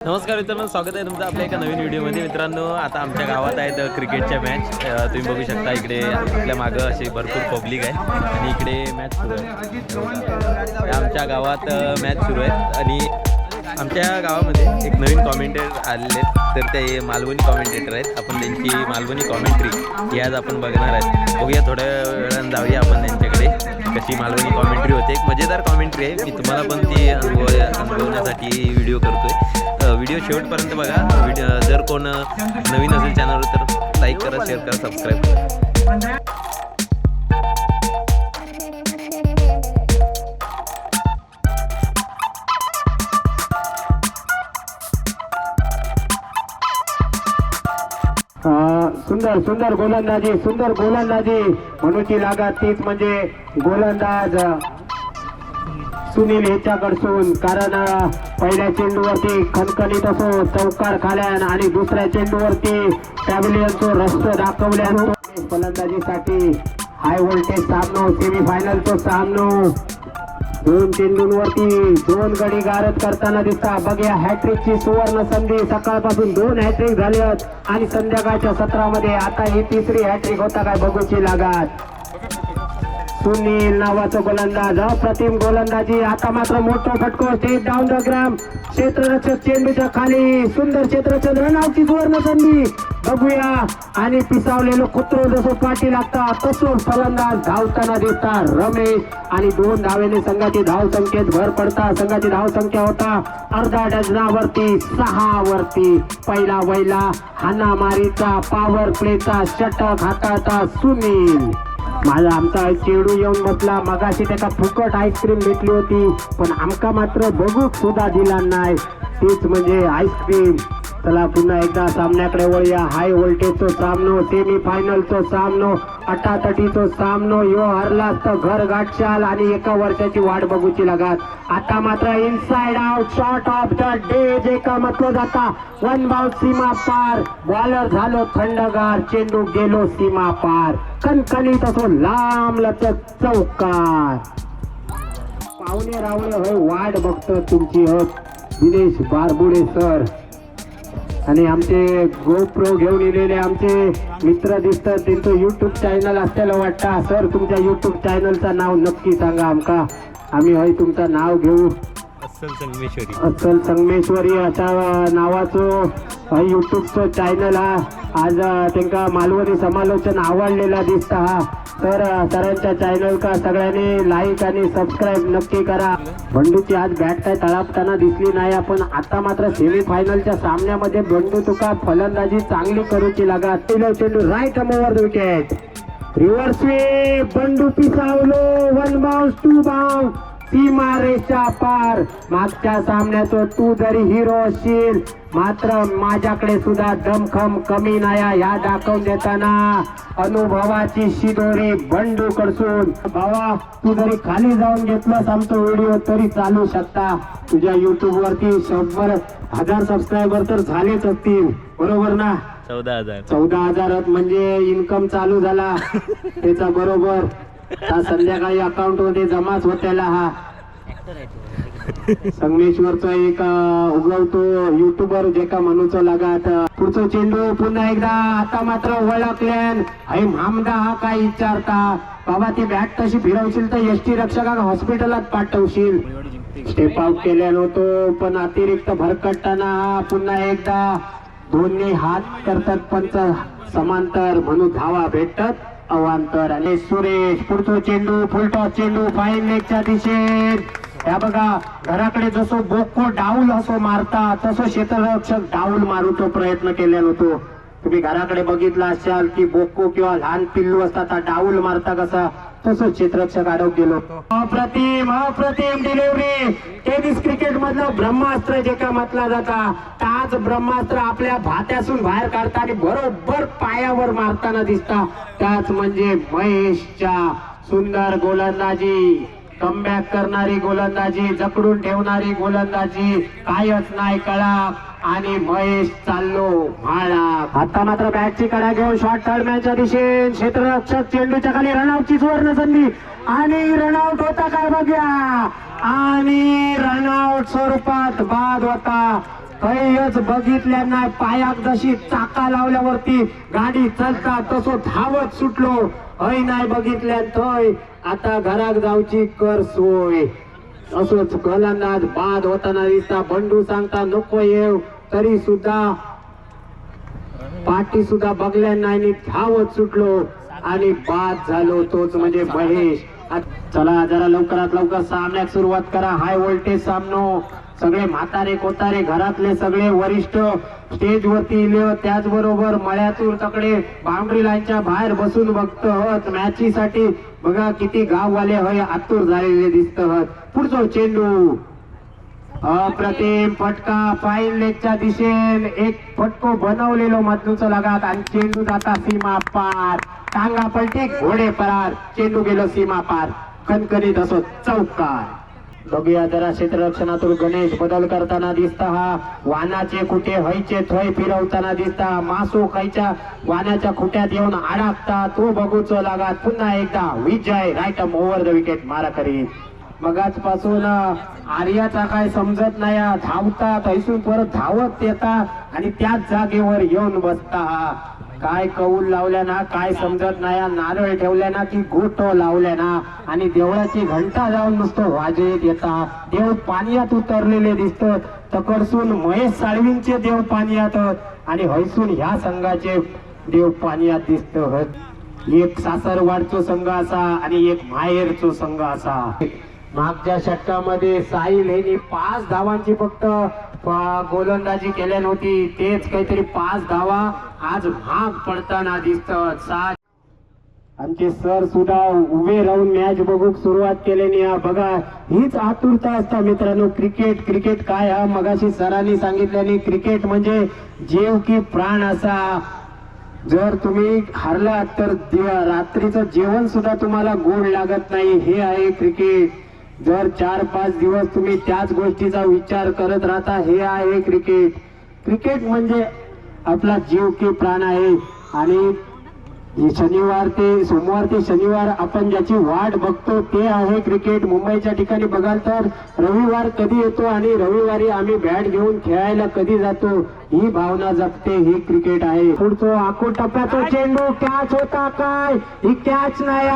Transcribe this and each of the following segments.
नमस्कार मित्रांनो स्वागत आहे तुमचं आपल्या एका नवीन व्हिडिओमध्ये. मित्रांनो आता आमच्या गावात आहेत क्रिकेटच्या मॅच तुम्ही बघू शकता इकडे आपल्या मागं असे भरपूर पब्लिक आहे. आणि इकडे मॅच सुरू आहे. आमच्या गावात मॅच सुरू आहेत. आणि आमच्या गावामध्ये एक नवीन कॉमेंटेटर आलेले आहेत. तर ते मालवणी कॉमेंटेटर आहेत. आपण त्यांची मालवणी कॉमेंट्री ही आज आपण बघणार आहेत. बघूया थोड्या वेळानं जाऊया आपण त्यांच्याकडे. कशी मालवणी कॉमेंट्री होते. एक मजेदार कॉमेंट्री आहे. मी तुम्हाला पण ती अनुभव अनुभवण्यासाठी व्हिडिओ करतोय. व्हिडिओ शेवटपर्यंत बघा. व्हिडिओ जर कोण नवीन असेल चॅनलवर तर लाईक करा शेअर करा सबस्क्राईब करा. सुंदर सुंदर गोलंदाजी सुंदर गोलंदाजी. म्हणूची लागा तीच म्हणजे गोलंदाज. सुनील ह्याच्याकडसून कारण पहिल्या चेंडूवरती खणखणीत असो चौकार खाल्यान आणि दुसऱ्या चेंडूवरती पॅव्हिलियनचो रस्तो दाखवल्यान फलंदाजीसाठी हाय व्होल्टेज सामनो सेमीफायनलचो सामनो. दोन चेंडूंवरती दोन गडी गारद करताना दिसता. बघ्या हॅट्रिकची सुवर्ण संधी. सकाळपासून दोन हॅट्रिक झाल्यात आणि संध्याकाळच्या सत्रामध्ये आता ही तिसरी हॅट्रिक होता काय बघूची लागात. सुनील नावाचं गोलंदाज. अप्रतिम गोलंदाजी. आता मात्र मोठं फटको. स्टेट डाऊन द ग्राम क्षेत्ररक्षक चेंडूच्या खाली. सुंदर क्षेत्ररक्षक रनआउटची सुवर्ण संधी. बघूया. आणि पिसावलेलं कुत्रो जसं पाठी लागता तसं फलंदाज धावताना दिसतात. रमेश आणि दोन धावेने संघाची धाव संख्येत भर पडता. संघाची धाव संख्या होता अर्धा डझनावरती सहा वरती. पहिला वैला हाना मारीचा पॉवर प्लेचा षटक हाताचा सुनील. माझा आमचा चेडू येऊन बसला मगाशी त्याचा फुकट आईस्क्रीम भेटली होती पण आमका मात्र बघूक सुद्धा दिला नाही. तीच म्हणजे आईस्क्रीम. चला पुन्हा एकदा सामन्याकडे वळूया. हाय व्होल्टेजचं सामनो सेमी फायनलचं सामनो. अटातटीचो सामनो यो हरलास तर घर गाठशाल आणि एका वर्षाची वाट बघूची लागत. आता मात्र inside out short of the day जे का म्हटलं जाता वन बाउट सीमा पार. बॉलर झालो थंडगार चेंडू गेलो सीमा पार. कणकणीत असो लांब लचक चौकार. पाहुणे रावळे होय वाट बघतो तुमची हो दिनेश बारबुडे सर. आणि आमचे गोप्रो घेऊन येलेले आमचे मित्र दिसतात. त्यांचं युट्यूब चॅनल असल्याला वाटतं. सर तुमच्या युट्यूब चॅनलचं नाव नक्की सांगा आमका. आम्ही हय तुमचं नाव घेऊ. अस्सल संगमेश्वरी. अस्सल संगमेश्वरी अशा नावाचो युट्यूबचो चॅनल हा. आज अ, त्यांका मालवणी समालोचन आवडलेला दिसता हा. तर सरांच्या चॅनल का सगळ्यांनी लाईक आणि सबस्क्राईब नक्की करा. बंडूची आज बॅट काय तळापताना दिसली नाही आपण आता मात्र सेमी फायनलच्या सामन्यामध्ये बंडू तुका फलंदाजी चांगली करूची लागा पहिला चेंडू right arm over wicket reverse वे बंडू पिसावलो वन बाउन्स टू बाउन्स सीमारेषा पार. मागच्या सामन्याचं तू जरी हिरो असशील मात्र माझ्याकडे सुद्धा दमखम कमी नाही ह्या दाखवून देताना अनुभवाची शिदोरी बंडू कडसून भावा तू जरी खाली जाऊन घेतलास आमचा व्हिडिओ तरी चालू शकता. तुझ्या युट्यूब वरती शंभर हजार सबस्क्रायबर तर झालेच असतील. बरोबर ना? चौदा हजार. चौदा हजारात म्हणजे इन्कम चालू झाला. त्याचा बरोबर संध्याकाळी अकाउंटमध्ये जमाच होत्याला हा. संगमेश्वरचा एक उगवतो युट्यूबर जे का म्हणूचो लागात. पुढचं चेंडू पुन्हा एकदा आता मात्र ओळखल्यान हाय मामदा हा काय विचारता बाबा ती बॅट तशी फिरवशील तर एस टी रक्षकाक हॉस्पिटलात पाठवशील. स्टेप आउट केल्या नव्हतो पण अतिरिक्त भरकटताना हा पुन्हा एकदा. दोन्ही हात करतात पंच समांतर म्हणून धावा भेटतात. अवांतर. आणि सुरेश पुढतो चेंडू फुलटॉस चेंडू फाईन लेगच्या दिशेत. या बघा घराकडे जसो बोक्को डाऊल असो मारता तसं क्षेत्ररक्षक डाऊल मारूचो प्रयत्न केलेला होतो. तुम्ही घराकडे बघितला असाल की बोक्को किंवा लहान पिल्लू असतात डाऊल मारता कसा? तसं क्षेत्ररक्षक अडक गेलो अप्रतिम अप्रतिम डिलिव्हरी टेनिस क्रिकेट मधलं ब्रह्मास्त्र जे का म्हटला जाता ताच ब्रह्मास्त्र आपल्या भात्यासून बाहेर काढता आणि बरोबर पायावर मारताना दिसता. त्याच म्हणजे महेशच्या सुंदर गोलंदाजी. कमबॅक करणारी गोलंदाजी जकडून ठेवणारी गोलंदाजी कायच नाही कळा आणि महेश चाललो भाळा आता मात्र बॅटची कडा घेऊन शॉर्ट काढण्याच्या दिशेने क्षेत्ररक्षक चेंडूच्या खाली रनआउटची सुवर्ण संधी आणि रनआउट होता काय बघ्या. आणि रनआउट स्वरूपात बाद होता. कैयच बघितल्या नाही. पायाक जशी चाका लावल्यावरती गाडी चलता तसो धावत सुटलो. हय नाही बघितल्या थंय आता घरात जाऊची कर सोय. असोच गोलंदाज बाद होताना दिसता. बंडू सांगता नको येव तरी सुद्धा पाठी सुद्धा बघल्या नाही आणि धावत सुटलो आणि बाद झालो तोच म्हणजे महेश. चला जरा लवकरात लवकर सामन्यात सुरुवात करा. हाय व्होल्टेज सामनो. सगळे म्हातारे कोतारे घरातले सगळे वरिष्ठ स्टेज वरती त्याचबरोबर मळ्यातून तकडे बाउंड्री लाईनच्या बाहेर बसून बघत मॅचीसाठी बघा किती गाववाले हय आतूर झालेले दिसत पुढचो चेंडू. अप्रतिम फटका फाईन लेगच्या दिशेन एक फटको बनवलेलो मधनूच लगात आणि चेंडू जाता सीमा पार. टांगा पलटे घोडे परार चेंडू गेलो सीमा पार. कणकणीत असो चौकार. बघूया जरा क्षेत्ररक्षणातून गणेश बदल करताना दिसता हा. वानाचे कुठे हैचे थय फिरवताना दिसता. मासू खायच्या वानाच्या खुट्यात येऊन अडकता तो बघूचो लागात. पुन्हा एकदा Vijay right over the wicket मारा करी मगाच पासून आर्याचा काय समजत नाही. धावता धावतात हैसून परत धावत येतात आणि त्याच जागेवर येऊन बसता हा. काय कौल लावल्या ना काय समजत नाही नारळ ठेवल्या ना की गोटो लावल्या ना. आणि देवळाची घंटा जाऊन नुसतं वाजेत येता. देव पाण्यात उतरलेले दिसत तकडसून महेश साळवींचे देव पाण्यात आणि हैसून ह्या संघाचे देव पाण्यात दिसत एक सासरवाडचो संघ असा आणि एक माहेरचो संघ असा. मागच्या षटकामध्ये साहिल यांनी पाच धावांची फक्त गोलंदाजी केल्या नव्हती तेच काहीतरी पाच धावा आज भाग पडताना दिसत सात आमचे सर सुद्धा उभे राहून मॅच बघूक सुरुवात केल्याने बघा हीच आतुरता असता मित्रांनो. क्रिकेट क्रिकेट काय हा मगाशी सरांनी सांगितल्याने क्रिकेट म्हणजे जीव की प्राण असा. जर तुम्ही हारलात तर रात्रीचं जेवण सुद्धा तुम्हाला गोड लागत नाही. हे आहे क्रिकेट. जर चार पाच दिवस तुम्ही त्याच गोष्टीचा विचार करत राहता हे आहे क्रिकेट. क्रिकेट म्हणजे आपला जीव की प्राण आहे. आणि शनिवार ते सोमवार ते शनिवार आपण ज्याची वाट बघतो ते आहे क्रिकेट. मुंबईच्या ठिकाणी बघाल तर रविवार कधी येतो आणि रविवारी आम्ही बॅट घेऊन खेळायला कधी जातो ही भावना जपते ही क्रिकेट आहे. पुढचो आखो टप्प्याचा चेंडू कॅच होता काय? ही कॅच नाही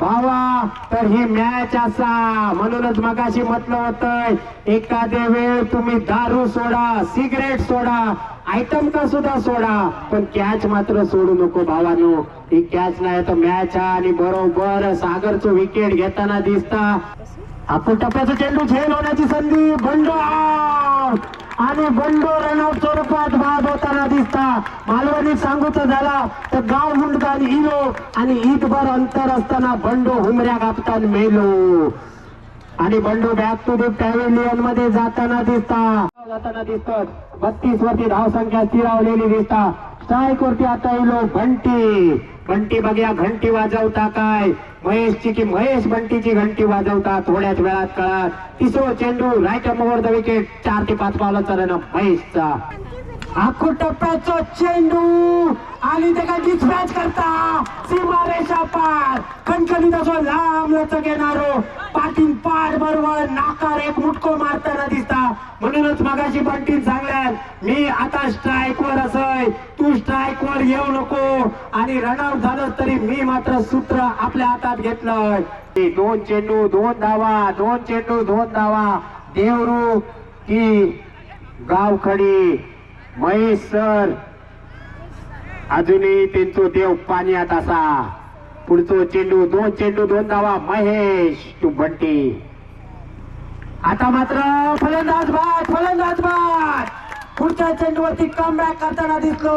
भावा तर ही मॅच असा. म्हणूनच मगाशी म्हटलं होतं एखाद्या वेळ तुम्ही दारू सोडा सिगरेट सोडा आयटम का सुद्धा सोडा. पण कॅच मात्र सोडू नको भावानो. ही कॅच नाही तर मॅच हा आणि बरोबर सागरचं विकेट घेताना दिसता. आपण टप्प्याचं चेंडू झेल होण्याची संधी बंड! आणि बंडो रनआउट स्वरूपात बाद होताना दिसता. मालवणी सांगूचं झाला तर गाव हुंडकान इलो आणि ईदभर अंतर असताना बंडो हुमऱ्या कापतान मेलो. आणि बंडू बॅक टू दी पॅव्हिलियनमध्ये जाताना दिसता. जाताना दिसतात बत्तीस वरती धावसंख्या स्थिरावलेली दिसता. स्ट्राईक वरती आता इलो घंटी बंटी बघ्या घंटी वाजवता काय? महेशची की महेश बंटीची घंटी वाजवता? थोड्याच वेळात कळत तिसरो चेंडू राईट मोर द विकेट चार ते पाच पावलाचा रन महेशचा. आखू टप्प्याचा चेंडू. आणि ते डिस्पॅच करता? सीमारेषा पार. कणकणीत असो लांब लचक येणारो पाठीन पाड बरोबर नाकार एक मुटको मारताना दिसता. म्हणूनच मगाशी बंटीन सांगल्यात मी आता स्ट्राईक वर असय तू स्ट्राईक वर येऊ नको. आणि रनआउट झालं तरी मी मात्र सूत्र आपल्या हातात घेतलं दोन चेंडू दोन धावा दोन चेंडू दोन धावा. देवरू की गावखडी. महेश सर. अजूनही त्यांचं देव पाण्यात असा. पुढचो चेंडू दोन चेंडू दोन धावा. महेश तू बंटी. आता मात्र फलंदाज बाद फलंदाज बाद. पुढच्या चेंडूवरती कमबॅक करताना दिसलो.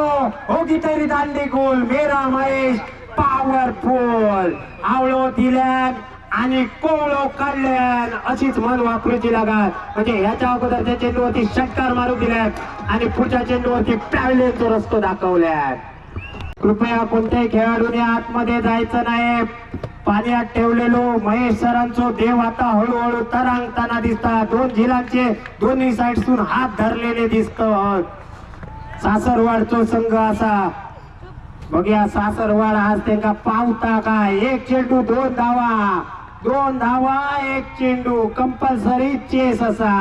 हो तरी दांडी गोल. मेरा महेश पॉवरफुल आवळो दिल्यान आणि कोवळो काढल्यान अशीच मन वापरूची लागत. म्हणजे ह्याच्या अगोदरच्या चेंडूवरती षटकार मारू दिल्यात आणि पुढच्या चेंडूवरती पॅव्हलियनचा रस्तो दाखवल्यात. कृपया कोणत्याही खेळाडूने आतमध्ये जायचं नाही. पाण्यात ठेवलेलो महेश सरांचो देव आता हळूहळू तरंगताना दिसता दोन झिलांचे दोन्ही साईडसून हात धरलेले दिसत सासरवाडचो संघ असा. बघ्या सासरवाड आज त्यांना पावता काय? एक चेंडू दोन धावा. दोन धावा एक चेंडू. कंपल्सरी चेस असा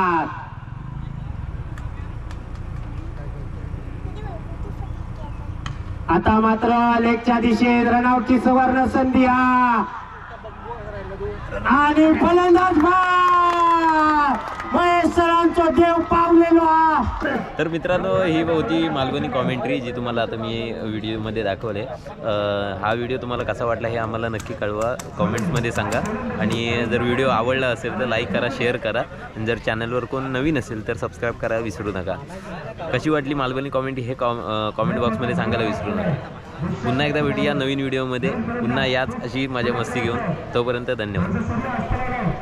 आता मात्र लेगच्या दिशेत रनआउटची सुवर्ण संधी हा. आणि फलंदाज देव पावलेलो हा. तर मित्रांनो ही होती मालवणी कॉमेंट्री जी तुम्हाला आता मी व्हिडिओमध्ये दाखवले. हा व्हिडिओ तुम्हाला कसा वाटला हे आम्हाला नक्की कळवा. कॉमेंट्समध्ये सांगा. आणि जर व्हिडिओ आवडला असेल तर लाईक करा शेअर करा. आणि जर चॅनलवर कोण नवीन असेल तर सबस्क्राईब करा विसरू नका. कशी वाटली मालवणी कॉमेंटी हे कॉम कॉमेंट बॉक्समध्ये सांगायला विसरू नका. पुन्हा एकदा भेटूया नवीन व्हिडिओमध्ये पुन्हा याच अशी माझ्या मस्ती घेऊन. तोपर्यंत धन्यवाद.